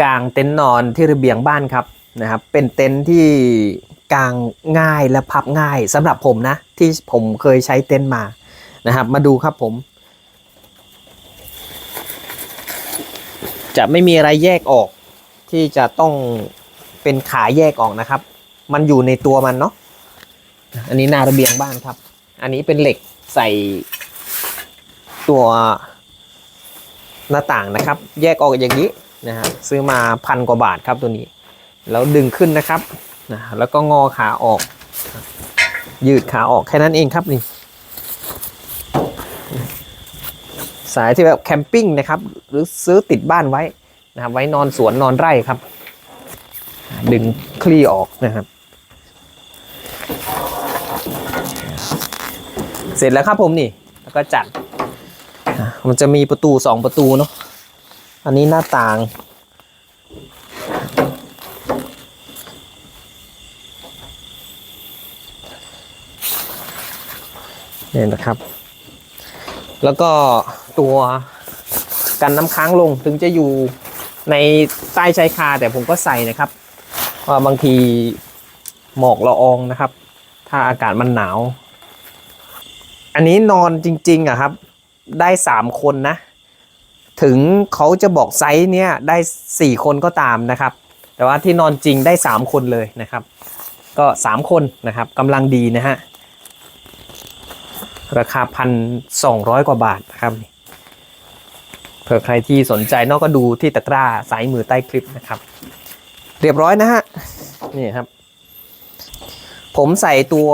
กางเต็นท์นอนที่ระเบียงบ้านครับนะครับ เป็นเต็นท์ที่กางง่ายและพับง่ายสำหรับผมนะที่ผมเคยใช้เต็นท์มานะครับ มาดูครับผม จะไม่มีอะไรแยกออก ที่จะต้องเป็นขาแยกออกนะครับ มันอยู่ในตัวมันเนาะอันนี้หน้าระเบียงบ้านครับ อันนี้เป็นเหล็กใส่ตัวหน้าต่างนะครับ แยกออกอย่างนี้ นะฮะซื้อมาพันกว่าบาทครับตัวนี้ แล้วดึงขึ้นนะครับนะแล้วก็งอขาออก ยืดขาออกแค่นั้นเองครับนี่สายที่แบบแคมปิ้งนะครับ หรือซื้อติดบ้านไว้นะครับไว้นอนสวนนอนไร่ครับ ดึงคลี่ออกนะครับ เสร็จแล้วครับผมนี่ แล้วก็จัด มันจะมีประตูสองประตูเนาะ อันนี้หน้าต่าง เนี่ยนะครับ แล้วก็ตัวกันน้ำค้างลงถึงจะอยู่ในใต้ชายคาแต่ผมก็ใส่นะครับเพราบางทีหมอกละอองนะครับ ถ้าอากาศมันหนาว อันนี้นอนจริงๆอะครับ ได้สามคนนะ ถึงเขาจะบอกไซส์เนี้ยได้สี่คนก็ตามนะครับ แต่ว่าที่นอนจริงได้สามคนเลยนะครับ ก็สามคนนะครับกำลังดีนะฮะ ราคาพันสองร้อยกว่าบาทนะครับเผื่อใครที่สนใจนอกก็ดูที่ตะกร้าสายมือใต้คลิปนะครับ เรียบร้อยนะฮะนี่ครับ ผมใส่ตัว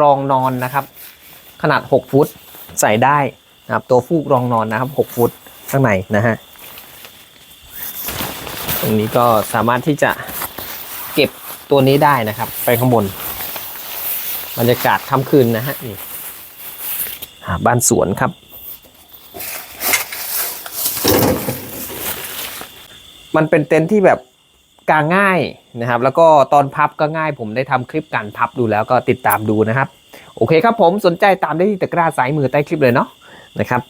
รองนอนนะครับ ขนาด 6 ฟุตใส่ได้นะครับตัวฟูกรองนอนนะครับ 6 ฟุต ข้างในนะฮะ ตรงนี้ก็สามารถที่จะเก็บตัวนี้ได้นะครับ ไปข้างบน บรรยากาศค่ำคืนนะฮะนี่บ้านสวนครับ มันเป็นเต็นท์ที่แบบกางง่ายนะครับ แล้วก็ตอนพับก็ง่าย ผมได้ทำคลิปการพับดูแล้วก็ติดตามดูนะครับ โอเคครับผมสนใจตามได้ที่ตะกร้าสายมือใต้คลิปเลยเนาะนะครับ